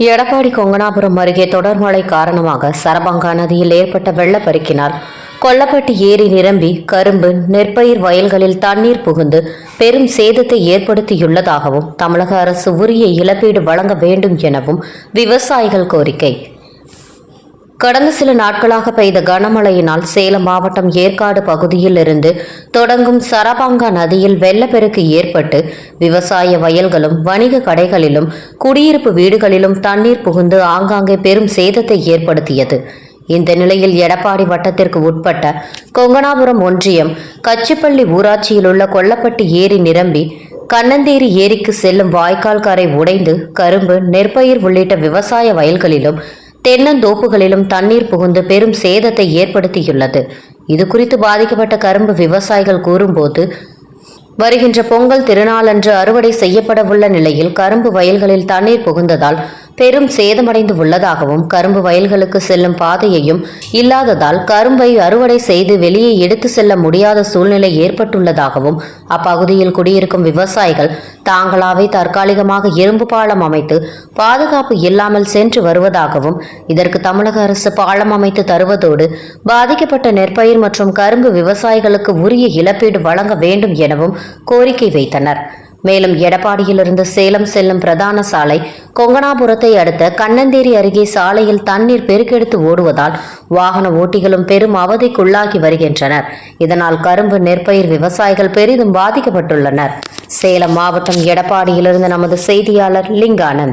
எடப்பாடி கொங்கனாபுரம் அருகே தொடர் மழை காரணமாக சரபங்கா நதியில் ஏற்பட்ட வெள்ளப்பெருக்கினால் கொல்லப்பட்டு ஏரி நிரம்பி கரும்பு நெற்பயிர் வயல்களில் தண்ணீர் புகுந்து பெரும் சேதத்தை ஏற்படுத்தியுள்ளதாகவும் தமிழக அரசு உரிய இழப்பீடு வழங்க வேண்டும் எனவும் விவசாயிகள் கோரிக்கை. கடந்த சில நாட்களாக பெய்த கனமழையினால் சேலம் மாவட்டம் ஏற்காடு பகுதியில் இருந்து தொடங்கும் சரபாங்கா நதியில் வெள்ளப்பெருக்கு ஏற்பட்டு விவசாய வயல்களும் வணிக கடைகளிலும் குடியிருப்பு வீடுகளிலும் தண்ணீர் புகுந்து ஆங்காங்கே பெரும் சேதத்தை ஏற்படுத்தியது. இந்த நிலையில் எடப்பாடி வட்டத்திற்கு உட்பட்ட கொங்கனாபுரம் ஒன்றியம் கச்சிப்பள்ளி ஊராட்சியில் உள்ள கொல்லப்பட்டு ஏரி நிரம்பி கண்ணந்தேரி ஏரிக்கு செல்லும் வாய்க்கால் கரை உடைந்து கரும்பு நெற்பயிர் உள்ளிட்ட விவசாய வயல்களிலும் தென்னந்தோப்புகளிலும் தண்ணீர் புகுந்து பெரும் சேதத்தை ஏற்படுத்தியுள்ளது. இது குறித்து பாதிக்கப்பட்ட கரும்பு விவசாயிகள் கூறும்போது வருகின்ற பொங்கல் திருநாளன்று அறுவடை செய்யப்படவுள்ள நிலையில் கரும்பு வயல்களில் தண்ணீர் புகுந்ததால் பெரும் சேதமடைந்து உள்ளதாகவும் கரும்பு வயல்களுக்கு செல்லும் பாதையையும் இல்லாததால் கரும்பை அறுவடை செய்து வெளியே எடுத்து செல்ல முடியாத சூழ்நிலை ஏற்பட்டுள்ளதாகவும் அப்பகுதியில் குடியிருக்கும் விவசாயிகள் தாங்களாவே தற்காலிகமாக இரும்பு பாலம் அமைத்து பாதுகாப்பு இல்லாமல் சென்று வருவதாகவும் இதற்கு தமிழக அரசு பாலம் அமைத்து தருவதோடு பாதிக்கப்பட்ட நெற்பயிர் மற்றும் கரும்பு விவசாயிகளுக்கு உரிய இழப்பீடு வழங்க வேண்டும் எனவும் கோரிக்கை வைத்தனர். மேலும் எடப்பாடியிலிருந்து சேலம் செல்லும் பிரதான சாலை கொங்கனாபுரத்தை அடுத்த கண்ணந்தேரி அருகே சாலையில் தண்ணீர் பெருக்கெடுத்து ஓடுவதால் வாகன ஓட்டிகளும் பெரும் அவதிக்குள்ளாகி வருகின்றனர். இதனால் கரும்பு நெற்பயிர் விவசாயிகள் பெரிதும் பாதிக்கப்பட்டுள்ளனர். சேலம் மாவட்டம் எடப்பாடியிலிருந்து நமது செய்தியாளர் லிங்கானந்த்.